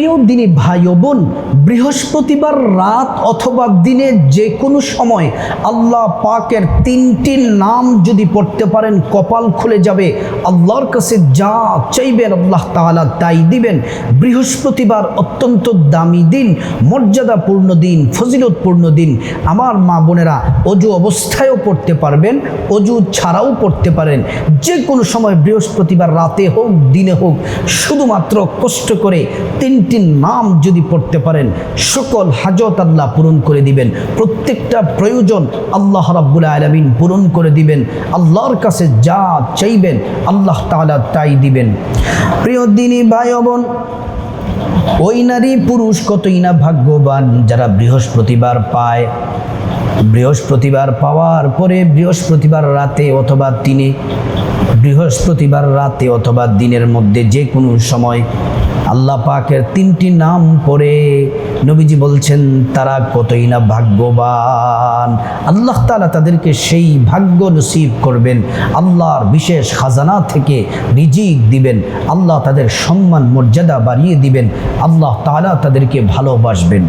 প্রিয় দিনী ভাই বোন, বৃহস্পতিবার রাত অথবা দিনে যে কোনো সময় আল্লাহ পাকের তিনটি নাম যদি পড়তে পারেন, কপাল খুলে যাবে। আল্লাহর কাছে যা চাইবেন আল্লাহ তাআলা তাই দিবেন। বৃহস্পতিবার অত্যন্ত দামি দিন, মর্যাদাপূর্ণ দিন, ফজিলতপূর্ণ দিন। আমার মা বোনেরা, অজু অবস্থায়ও পড়তে পারবেন, অজু ছাড়াও পড়তে পারেন। যে কোনো সময় বৃহস্পতিবার রাতে হোক, দিনে হোক, শুধুমাত্র কষ্ট করে তিনটি নাম যদি পড়তে পারেন, সকল হাজত আল্লাহ পূরণ করে দিবেন। প্রত্যেকটা প্রয়োজন আল্লাহ রাব্বুল আলমিন পূরণ করে দিবেন। আল্লাহর কাছে যা চাইবেন, আল্লাহ তালা তাই দিবেন। প্রিয় দিনী ভাই ওই নারী পুরুষ কতই না ভাগ্যবান, যারা বৃহস্পতিবার পায়। বৃহস্পতিবার পাওয়ার পরে বৃহস্পতিবার রাতে অথবা দিনে, বৃহস্পতিবার রাতে অথবা দিনের মধ্যে যে কোনো সময় আল্লাহ পাকের তিনটি নাম পড়ে। নবীজি বলছেন, তারা কতই না ভাগ্যবান। আল্লাহ তালা তাদেরকে সেই ভাগ্য নসিব করবেন। আল্লাহর বিশেষ খাজানা থেকে রিজিক দিবেন। আল্লাহ তাদের সম্মান মর্যাদা বাড়িয়ে দিবেন। আল্লাহ তালা তাদেরকে ভালোবাসবেন।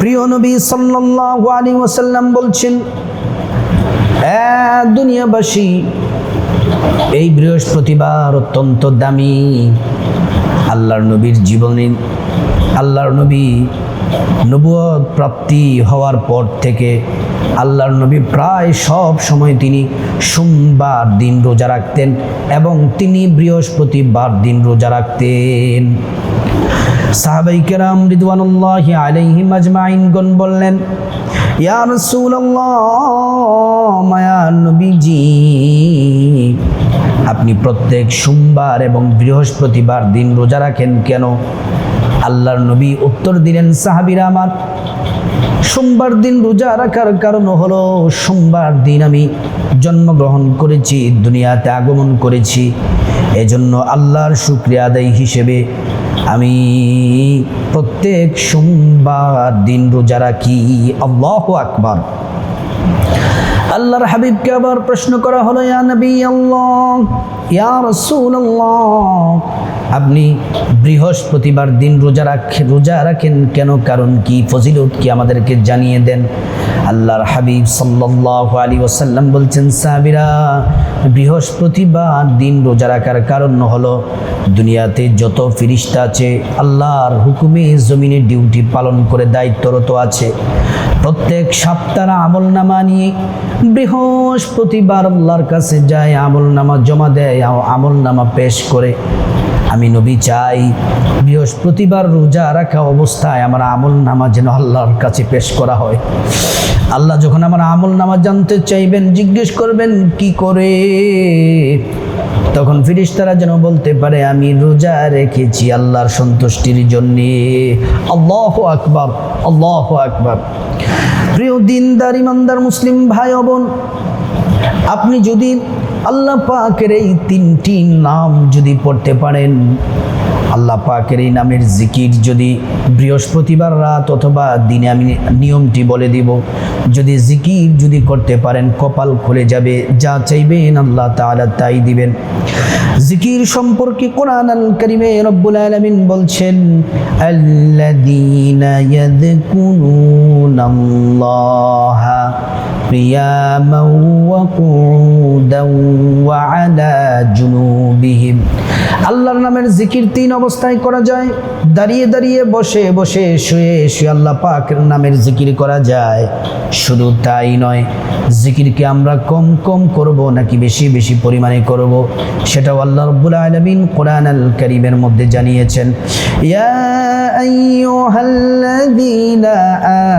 প্রিয় নবী সাল্লাল্লাহু আলাইহি ওয়াসাল্লাম বলছেন দুনিয়াবাসী, এই বৃহস্পতিবার অত্যন্ত দামি। আল্লাহর নবীর জীবনে, আল্লাহর নবী নবুয়ত প্রাপ্তি হওয়ার পর থেকে আল্লাহর নবী প্রায় সব সময় তিনি সোমবার দিন রোজা রাখতেন এবং তিনি বৃহস্পতিবার দিন রোজা রাখতেন। সাহাবাই কেরাম রিদওয়ানুল্লাহ আলাইহিম আজমাইনগণ বললেন ইয়া রাসূলুল্লাহ, মায়া নবীজি, আপনি প্রত্যেক সোমবার এবং বৃহস্পতিবার দিন রোজা রাখেন কেন? আল্লাহর নবী উত্তর দিলেন, সাহাবিরা আমার, সোমবার দিন রোজা রাখার কারণ হলো সোমবার দিন আমি জন্মগ্রহণ করেছি, দুনিয়াতে আগমন করেছি। এজন্য আল্লাহর শুক্রিয়া আদায় হিসেবে আমি প্রত্যেক সোমবার দিন রোজা রাখি। আল্লাহ আকবার। আল্লাহর হাবিবকে আবার প্রশ্ন করা হলো, ইয়া নবী আল্লাহ, ইয়া রাসূলুল্লাহ আপনি বৃহস্পতিবার দিন রোজা রাখেন রোজা রাখেন কেন? কারণ কি? ফজিলত কি আমাদেরকে জানিয়ে দেন? আল্লাহর হাবিব সাল্লাল্লাহু আলী ওসাল্লাম বলছেন, সাহাবীরা, বৃহস্পতিবার দিন রোজা রাখার কারণ হলো দুনিয়াতে যত ফিরিস্তা আছে, আল্লাহর হুকুমে জমিনে ডিউটি পালন করে দায়িত্বরত আছে। প্রত্যেক সপ্তাহ আমল নামা নিয়ে বৃহস্পতিবার আল্লাহর কাছে যায় আমল নামা জমা দেয় আমল নামা পেশ করে। আমি নবী চাই। বৃহস্পতিবার রোজা রাখা অবস্থায় আমার আমল নামা যেন আল্লাহর কাছে পেশ করা হয়। আল্লাহ যখন আমার আমল নামা জানতে চাইবেন, জিজ্ঞেস করবেন, কি করে? তখন ফিরিস্তারা যেন বলতে পারে, আমি রোজা রেখেছি আল্লাহর সন্তুষ্টির জন্যে। আল্লাহ আকবার আল্লাহ আকবার। প্রিয় দিনদার, ইমানদার, মুসলিম ভাই বোন, আপনি যদি আল্লাহ পাকের এই তিনটি নাম যদি পড়তে পারেন, আল্লাহ পাকের এই নামের জিকির যদি বৃহস্পতিবার রাত অথবা দিনে আমি নিয়মটি বলে দিব, যদি জিকির যদি করতে পারেন, কপাল খুলে যাবে, যা চাইবেন আল্লাহ তাআলা তাই দিবেন। জিকির সম্পর্কে কোরআন আল কারিমে রব্বুল আলমিন বলছেন ইয়াযকুরুনাল্লাহা قياما وقعودا وعلى جنوبهم আল্লাহর নামের জিকির তিন অবস্থায় করা যায় দাঁড়িয়ে দাঁড়িয়ে বসে বসে শুয়ে শুয়ে আল্লাহ পাকের নামের জিকির করা যায় শুধু তাই নয় জিকিরকে আমরা কম কম করব নাকি বেশি বেশি পরিমাণে করব সেটাও আল্লাহ রব্বুল আলমিন কোরআন আল করিমের মধ্যে জানিয়েছেন ইয়া আইয়ুহাল্লাযীনা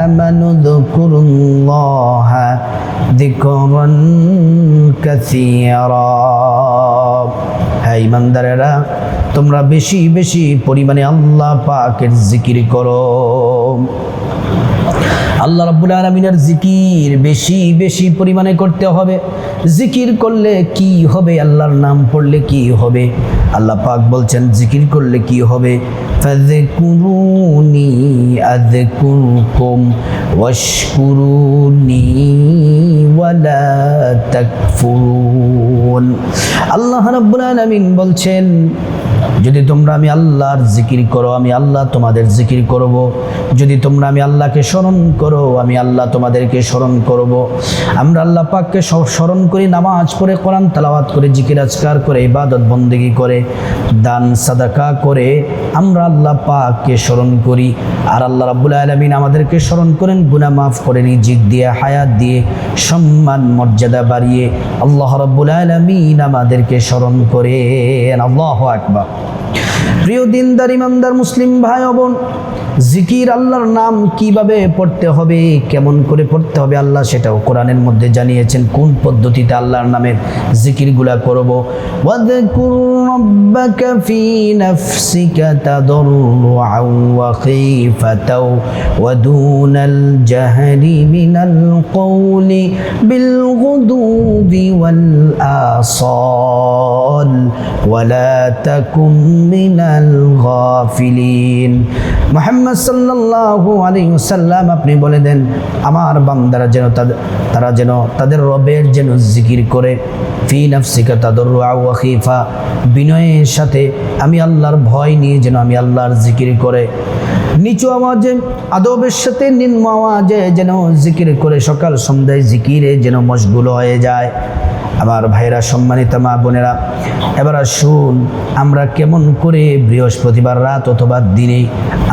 আমানু যকুরুল্লাহা যিকরান কাসীরা। হ্যাঁ ইমানদারেরা তোমরা বেশি বেশি পরিমাণে আল্লাহ পাকের জিকির করো। আল্লাহ রাব্বুল আলমিনের জিকির বেশি বেশি পরিমাণে করতে হবে। জিকির করলে কি হবে? আল্লাহর নাম পড়লে কি হবে? আল্লাহ পাক বলছেন, জিকির করলে কি হবে? ফাযকুরুনি আযকুরকুম ওয়াশকুরুনি ওয়ালা তাকফুরুন। আল্লাহ রাব্বুল আলামিন বলছেন যদি তোমরা আমি আল্লাহর জিকির করো, আমি আল্লাহ তোমাদের জিকির করব। যদি তোমরা আমি আল্লাহকে স্মরণ করো, আমি আল্লাহ তোমাদেরকে স্মরণ করব। আমরা আল্লাহ পাককে স্মরণ করি, নামাজ পড়ে, কোরআন তালাওয়াত করে, জিকির আজকার করে, ইবাদত বন্দেগি করে, দান সাদাকা করে আমরা আল্লাহ পাককে স্মরণ করি। আর আল্লাহ রাব্বুল আলমিন আমাদেরকে স্মরণ করেন গুনা মাফ করে রিজিক দিয়ে, হায়াত দিয়ে, সম্মান, মর্যাদা বাড়িয়ে আল্লাহ রাব্বুল আলমিন আমাদেরকে স্মরণ করেন। আল্লাহ আকবার। Thank you. প্রিয় দিনদার, ইমানদার মুসলিম ভাই বোন, জিকির আল্লাহর নাম কীভাবে পড়তে হবে, কেমন করে পড়তে হবে আল্লাহ সেটাও কোরআনের মধ্যে জানিয়েছেন, কোন পদ্ধতিতে আল্লাহর নামের জিকিরগুলা করব। ওয়াদকুর রাব্বাকা মিনাল গাফিলিন। মুহাম্মদ সাল্লাল্লাহু আলাইহি ওয়াসাল্লাম, আপনি বলে দেন, আমার বান্দারা যেন তারা যেন তাদের রবের যেন জিকির করে। ফি নাফসিকা তাদাররুআ বিনয়ের সাথে আমি আল্লাহর ভয় নিয়ে যেন আমি আল্লাহর জিকির করে। নিচু আওয়াজে, আদবের সাথে নিম্ন আওয়াজে যেন জিকির করে সকাল সন্ধ্যায় জিকিরে যেন মশগুল হয়ে যায়। আমার ভাইরা, সম্মানিত মা বোনেরা, এবার আসুন আমরা কেমন করে বৃহস্পতিবার রাত অথবা দিনে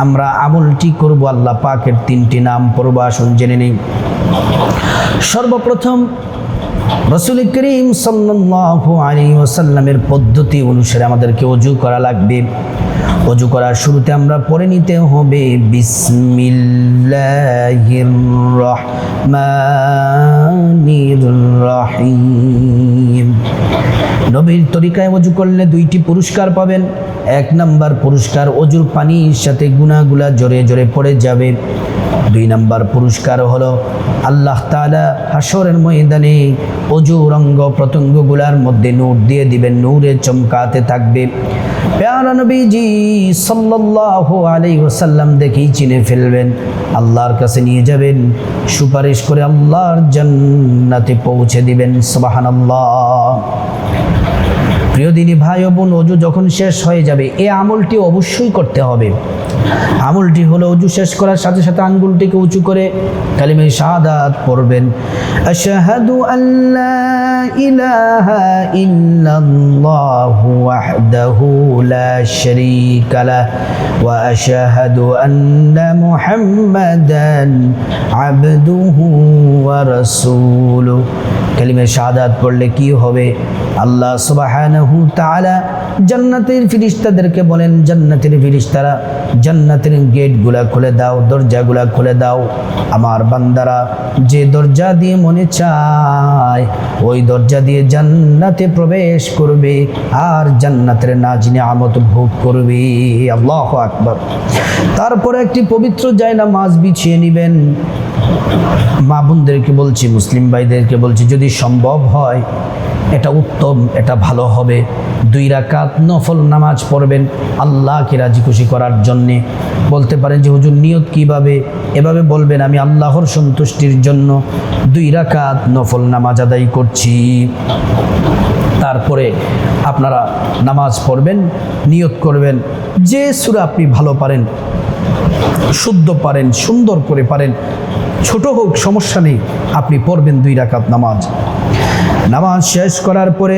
আমরা আমলটি করব, আল্লাহ পাকের তিনটি নাম পড়ব, আসুন জেনে নেই। সর্বপ্রথম রসুল করিম সাল্লাল্লাহু আলী ওসাল্লামের পদ্ধতি অনুসারে আমাদেরকে অজু করা লাগবে। অজু করার শুরুতে আমরা পড়ে নিতে হবে বিসমিল্লাহির রহমানির রহিম। নবীর তরিকায় অজু করলে দুইটি পুরস্কার পাবেন। এক নাম্বার পুরস্কার অজুর পানির সাথে গুনাগুলা জোরে জোরে পড়ে যাবে। দুই নম্বর পুরস্কার হলো আল্লাহ তালা হাসরের ময়দানে অজু, রঙ্গ, প্রত্যঙ্গগুলার মধ্যে নূর দিয়ে দিবেন, নূরে চমকাতে থাকবে। পেয়ারা নবীজি সাল্লাল্লাহু আলাইহি ওয়াসাল্লাম দেখেই চিনে ফেলবেন, আল্লাহর কাছে নিয়ে যাবেন, সুপারিশ করে আল্লাহর জান্নাতে পৌঁছে দিবেন, সুবহানাল্লাহ। প্রিয় দিনী ভাই ও বোন, অজু যখন শেষ হয়ে যাবে, এ আমলটি অবশ্যই করতে হবে। আমলটি হলো অজু শেষ করার সাথে সাথে আঙ্গুলটিকে উঁচু করে কালিমে শাহাদাত পড়বেন। আশহাদু আল্লা ইলাহা ইল্লাল্লাহু ওয়াহদাহু লা শারীকা লা ওয়া আশহাদু আন্না মুহাম্মাদান আবদুহু ওয়া রাসূলুহু। কালিমে শাহাদাত পড়লে কি হবে? আল্লাহ সুবহানাহু জান্নাতের ফিরিস্তাদেরকে বলেন, জান্নাতের ফিরিস্তারা, জান্নাতের গেটগুলা খুলে দাও, দরজাগুলা খুলে দাও। আমার বান্দারা যে দরজা দিয়ে মনে চায়, ওই দরজা দিয়ে জান্নাতে প্রবেশ করবে আর জান্নাতের নাজিনে আমত ভোগ করবে। আল্লাহ আকবর। তারপরে একটি পবিত্র জায়না মাছ বিছিয়ে নেবেন। মা বোনদেরকে বলছি, মুসলিম ভাইদেরকে বলছি, যদি সম্ভব হয়, এটা উত্তম, এটা ভালো হবে। দুই রাকাত নফল নামাজ পড়বেন আল্লাহকে রাজি খুশি করার জন্যে। বলতে পারেন যে, হুজুর, নিয়ত কীভাবে? এভাবে বলবেন, আমি আল্লাহর সন্তুষ্টির জন্য দুই রাকাত নফল নামাজ আদায় করছি। তারপরে আপনারা নামাজ পড়বেন, নিয়ত করবেন। যে সুরা আপনি ভালো পারেন, শুদ্ধ পারেন, সুন্দর করে পারেন, ছোট হোক, সমস্যা নেই, আপনি পড়বেন দুই রাকাত নামাজ। নামাজ শেষ করার পরে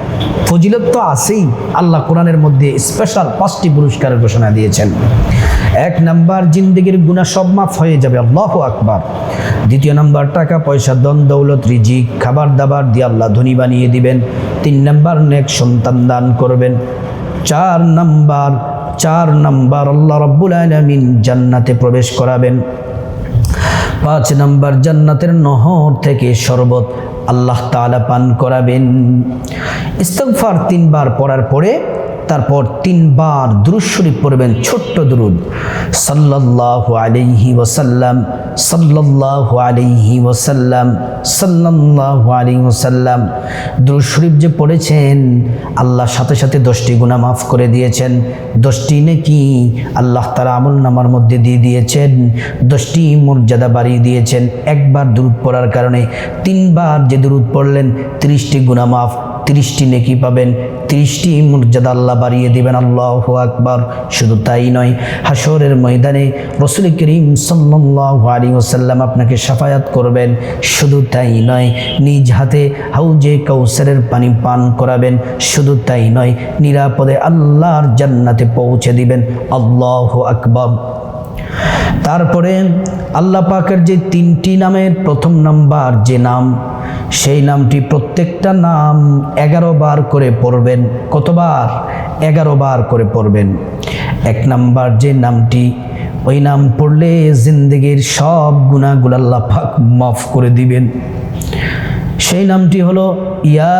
ফজিলত তো আছেই। আল্লাহ কোরআনের মধ্যে স্পেশাল পাঁচটি পুরস্কারের ঘোষণা দিয়েছেন। এক নাম্বার, জিন্দগির গুণা সব মাফ হয়ে যাবে। আল্লাহ আকবার। দ্বিতীয় নাম্বার, টাকা, পয়সা দন দৌলত, রিজিক, খাবার দাবার দিয়ে আল্লাহ ধনী বানিয়ে দিবেন। তিন নাম্বার, নেক সন্তান দান করবেন। চার নাম্বার চার নাম্বার, আল্লাহ রব্বুল আলমিন জান্নাতে প্রবেশ করাবেন। পাঁচ নম্বর জান্নাতের নহর থেকে শরবত আল্লাহ তালা পান করাবেন। ইস্তফার তিনবার পড়ার পরে তারপর তিনবার দুরুদ শরীফ পড়বেন, ছোট্ট দুরুদ। সাল্লাল্লাহু আলাইহি ওয়াসাল্লাম, সাল্লাল্লাহু আলাইহি ওয়াসাল্লাম, সাল্লাল্লাহু আলাইহি ওয়াসাল্লাম। দুরুদ শরীফ যে পড়েছেন, আল্লাহ সাথে সাথে দশটি গুনাহ মাফ করে দিয়েছেন। দশটি নাকি আল্লাহ তারা আমল নামার মধ্যে দিয়ে দিয়েছেন। দশটি মর্যাদা বাড়িয়ে দিয়েছেন। একবার দুরুদ পড়ার কারণে তিনবার যে দুরুদ পড়লেন, ত্রিশটি গুনাহ মাফ তিরিশটি নেকি পাবেন, তিরিশটি মর্যাদা আল্লাহ বাড়িয়ে দিবেন, আল্লাহ আকবার। শুধু তাই নয় হাসরের ময়দানে রসুল করিম সাল্লাহ আলী ওসাল্লাম আপনাকে সাফায়াত করবেন। শুধু তাই নয়, নিজ হাতে হাউজে কৌসারের পানি পান করাবেন। শুধু তাই নয়, নিরাপদে আল্লাহর জান্নাতে পৌঁছে দিবেন। আল্লাহ আকবর। তারপরে আল্লাহ পাকের যে তিনটি নামের প্রথম নাম্বার যে নাম, সেই নামটি প্রত্যেকটা নাম এগারো বার করে পড়বেন। কতবার? এগারো বার করে পড়বেন। এক নাম্বার যে নামটি, ওই নাম পড়লে জিন্দগির সব গুণাগুলো আল্লাহ পাক মাফ করে দিবেন। সেই নামটি হলো ইয়া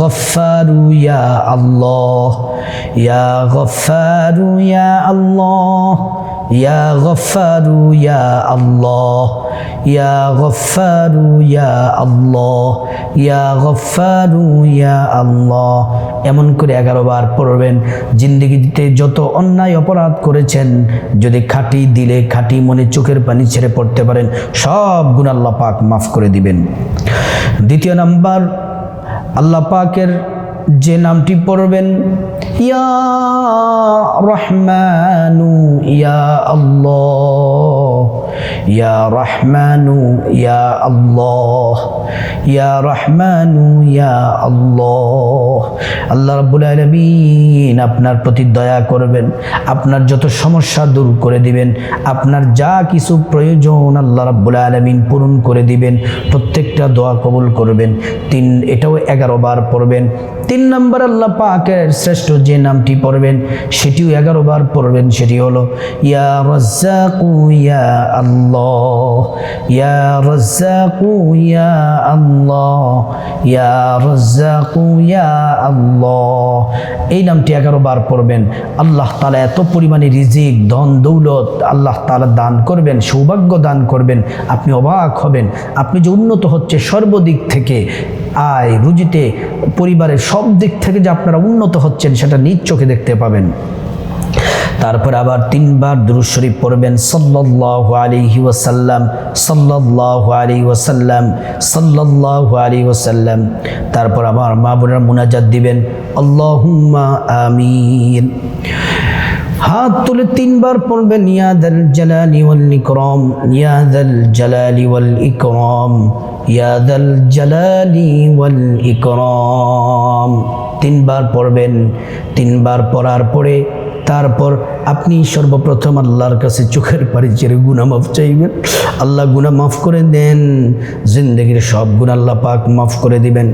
গফারু ইয়া আল্লাহ, ইয়া গফারু ইয়া আল্লাহ, ইয়া গফারু ইয়া আল্লাহ, ইয়া গফারু ইয়া আল্লাহ, ইয়া গফারু ইয়া আল্লাহ। এমন করে এগারো বার পড়বেন। জিন্দগিতে যত অন্যায় অপরাধ করেছেন, যদি খাটি দিলে খাটি মনে চোখের পানি ছেড়ে পড়তে পারেন, সব গুণ আল্লাহ পাক মাফ করে দিবেন। দ্বিতীয় নাম্বার আল্লাহ পাকের যে নামটি পড়বেন, ইয়া রহমানু, ইয়া ইয়া রহমানু, ইয়া আল্লাহ, ইয়া রহমানু, ইয়া আল্লাহ। আল্লাহ রাব্বুল আলামিন আপনার প্রতি দয়া করবেন, আপনার যত সমস্যা দূর করে দিবেন, আপনার যা কিছু প্রয়োজন আল্লাহ রাব্বুল আলামিন পূরণ করে দিবেন, প্রত্যেকটা দোয়া কবুল করবেন। তিন, এটাও এগারো বার পড়বেন। তিন নম্বর আল্লাহ পাকের শ্রেষ্ঠ যে নামটি পড়বেন, সেটিও এগারো বার পড়বেন, সেটি হলো, ইয়া রাজ্জাকু, ইয়া আল্লাহ, ইয়া রাজ্জাকু, ইয়া আল্লাহ, ইয়া রাজ্জাকু, ইয়া আল্লাহ। এই নামটি এগারো বার পড়বেন। আল্লাহ তালা এত পরিমাণে রিজিক, ধন, দৌলত আল্লাহ তালা দান করবেন, সৌভাগ্য দান করবেন। আপনি অবাক হবেন। আপনি যে উন্নত হচ্ছে সর্বদিক থেকে আয়, রুজিতে পরিবারের সব দিক থেকে যে আপনারা উন্নত হচ্ছেন, সেটা নিজ চোখে দেখতে পাবেন। তারপর আবার তিনবার দুরুদ শরীফ পড়বেন, সাল্লাল্লাহু আলাইহি ওয়াসাল্লাম, সাল্লাল্লাহু আলাইহি ওয়াসাল্লাম, সাল্লাল্লাহু আলাইহি ওয়াসাল্লাম। তারপর আবার মা মুনাজাত দিবেন, আল্লাহুম্মা আমিন। হাত তুলে তিনবার পড়বেন ইয়াদাল জালালি ওয়াল ইকরাম ইয়াদাল জালালি ওয়াল ইকরাম ইয়াদাল জালালি ওয়াল ইকরাম। তিনবার পড়বেন, তিনবার পড়ার পরে তারপর আপনি সর্বপ্রথম আল্লাহর কাছে চোখের পাড়ি চেড়ে গুণা মাফ চাইবেন। আল্লাহ গুণা মাফ করে দেন। জিন্দগির সব গুণ আল্লাহ পাক মাফ করে দিবেন।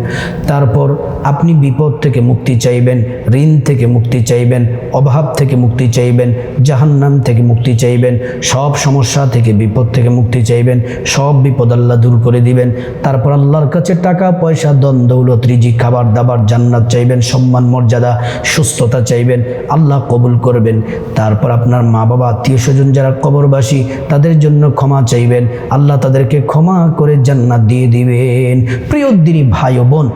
তারপর আপনি বিপদ থেকে মুক্তি চাইবেন, ঋণ থেকে মুক্তি চাইবেন, অভাব থেকে মুক্তি চাইবেন, জাহান্নাম থেকে মুক্তি চাইবেন, সব সমস্যা থেকে বিপদ থেকে মুক্তি চাইবেন, সব বিপদ আল্লাহ দূর করে দিবেন। তারপর আল্লাহর কাছে টাকা, পয়সা দৌলত রিজি খাবার, দাবার, জান্নাত চাইবেন, সম্মান, মর্যাদা, সুস্থতা চাইবেন। আল্লাহ কবুল করবেন। তারপর আপনার মা বাবা আত্মীয় স্বজন যারা কবরবাসী, তাদের জন্য ক্ষমা চাইবেন। আল্লাহ তাদেরকে ক্ষমা করে জান্নাত দিয়ে দিবেন। প্রিয় দিনী ভাই ও বোন,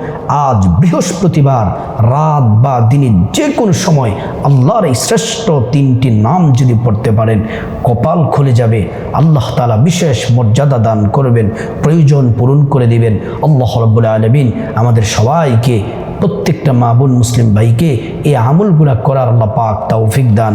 আজ বৃহস্পতিবার, রাত বা দিনে যে কোনো সময় আল্লাহর এই শ্রেষ্ঠ তিনটি নাম যদি পড়তে পারেন, কপাল খুলে যাবে। আল্লাহ তালা বিশেষ মর্যাদা দান করবেন, প্রয়োজন পূরণ করে দিবেন। আল্লাহ রব্বুল আলমিন আমাদের সবাইকে প্রত্যেকটা মা বোন মুসলিম ভাইকে এই আমলগুলা করার আল্লাহ পাক তৌফিক দান।